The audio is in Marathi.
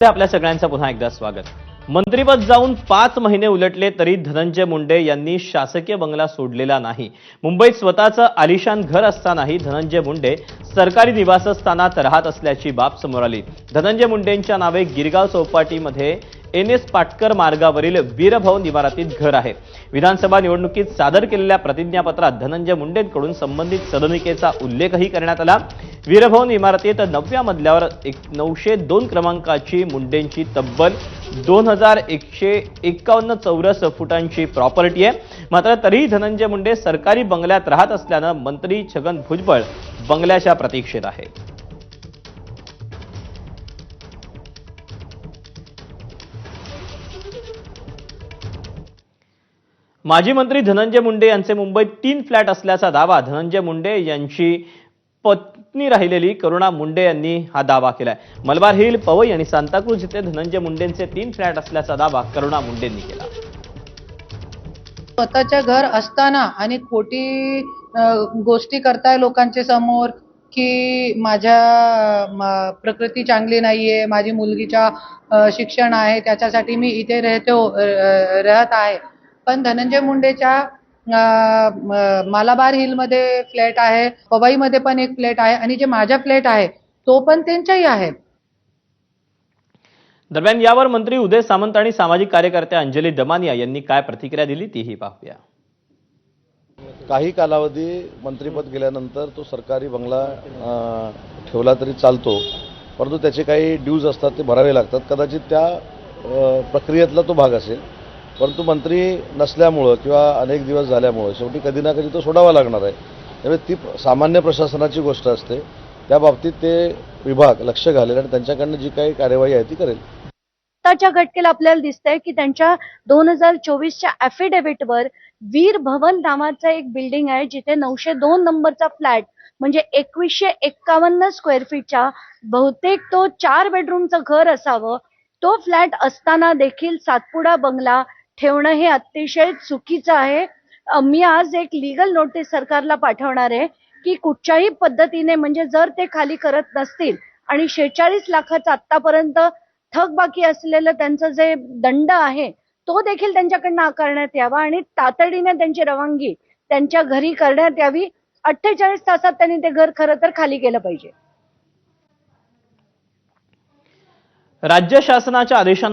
आपल्या सगळ्यांचं पुन्हा एकदा स्वागत. मंत्रीपद जाऊन पाच महिने उलटले तरी धनंजय मुंडे यांनी शासकीय बंगला सोडलेला नाही. मुंबईत स्वतःचं आलिशान घर असतानाही धनंजय मुंडे सरकारी निवासस्थानात राहत असल्याची बाब समोर आली. धनंजय मुंडेंच्या नावे गिरगाव चौपाटीमध्ये एन एस पाटकर मार्गावरील वीरभवन इमारतीत घर आहे. विधानसभा निवडणुकीत सादर केलेल्या प्रतिज्ञापत्रात धनंजय मुंडेंकडून संबंधित सदनिकेचा उल्लेखही करण्यात आला. वीरभवन इमारतीत नवव्या मजल्यावर एक नऊशे दोन क्रमांकाची मुंडेंची तब्बल दोन हजार एकशे एक्कावन्न चौरस फुटांची प्रॉपर्टी आहे. मात्र तरीही धनंजय मुंडे सरकारी बंगल्यात राहत असल्यानं मंत्री छगन भुजबळ बंगल्याच्या प्रतीक्षेत आहेत माजी मंत्री धनंजय मुंडे यांचे मुंबईत तीन फ्लॅट असल्याचा दावा धनंजय मुंडे यांची पत्नी राहिलेली करुणा मुंडे यांनी हा दावा केलाय. मलबार हिल पवई आणि सांताक्रूज इथे धनंजय मुंडेंचे तीन फ्लॅट असल्याचा दावा करुणा मुंडेंनी केला. स्वतःच्या घर असताना आणि खोटी गोष्टी करताय लोकांच्या समोर की माझ्या म- प्रकृती चांगली नाहीये माझी मुलगीच्या शिक्षण आहे त्याच्यासाठी मी इथे राहतो राहत आहे. पण धनंजय मुंडेच्या मालाबार हिलमध्ये फ्लॅट आहे पवईमध्ये पण एक फ्लॅट आहे आणि जे माझा फ्लॅट आहे तो पण त्यांचाही आहे. दरम्यान यावर मंत्री उदय सामंत आणि सामाजिक कार्यकर्त्या अंजली दमानिया यांनी काय प्रतिक्रिया दिली तीही पाहूया. काही कालावधी मंत्रिपद गेल्यानंतर तो सरकारी बंगला ठेवला तरी चालतो परंतु त्याचे काही ड्यूज असतात ते भरावे लागतात. कदाचित त्या प्रक्रियेतला तो भाग असेल. परंतु मंत्री नसल्यामुळं किंवा अनेक दिवस झाल्यामुळं शेवटी कधी ना कधी तो सोडावा लागणार आहे. त्यामुळे ती सामान्य प्रशासनाची गोष्ट असते. त्या बाबतीत ते विभाग लक्ष घालेल आणि त्यांच्याकडनं जी काही कार्यवाही आहे ती करेल. आताच्या घटकेला आपल्याला दिसतंय की त्यांच्या दोन हजार चोवीसच्या ॲफिडेव्हिटवर वीर भवन नावाचं एक बिल्डिंग आहे जिथे नऊशे दोन नंबरचा फ्लॅट म्हणजे एकवीसशे एक्कावन्न स्क्वेअर फीटच्या बहुतेक तो चार बेडरूमचं घर असावं. तो फ्लॅट असताना देखील सातपुडा बंगला ठेवणं हे अतिशय चुकीचं आहे. मी आज एक लिगल नोटीस सरकारला पाठवणार आहे की कुठच्याही पद्धतीने म्हणजे जर ते खाली करत नसतील आणि शेहेचाळीस लाखाचं आतापर्यंत थकबाकी असलेलं त्यांचं जे दंड आहे तो देखील त्यांच्याकडनं आकारण्यात यावा आणि तातडीने त्यांची रवानगी त्यांच्या घरी करण्यात यावी. अठ्ठेचाळीस तासात त्यांनी ते घर खरं तर खाली केलं पाहिजे. राज्य शासनाच्या आदेशानुसार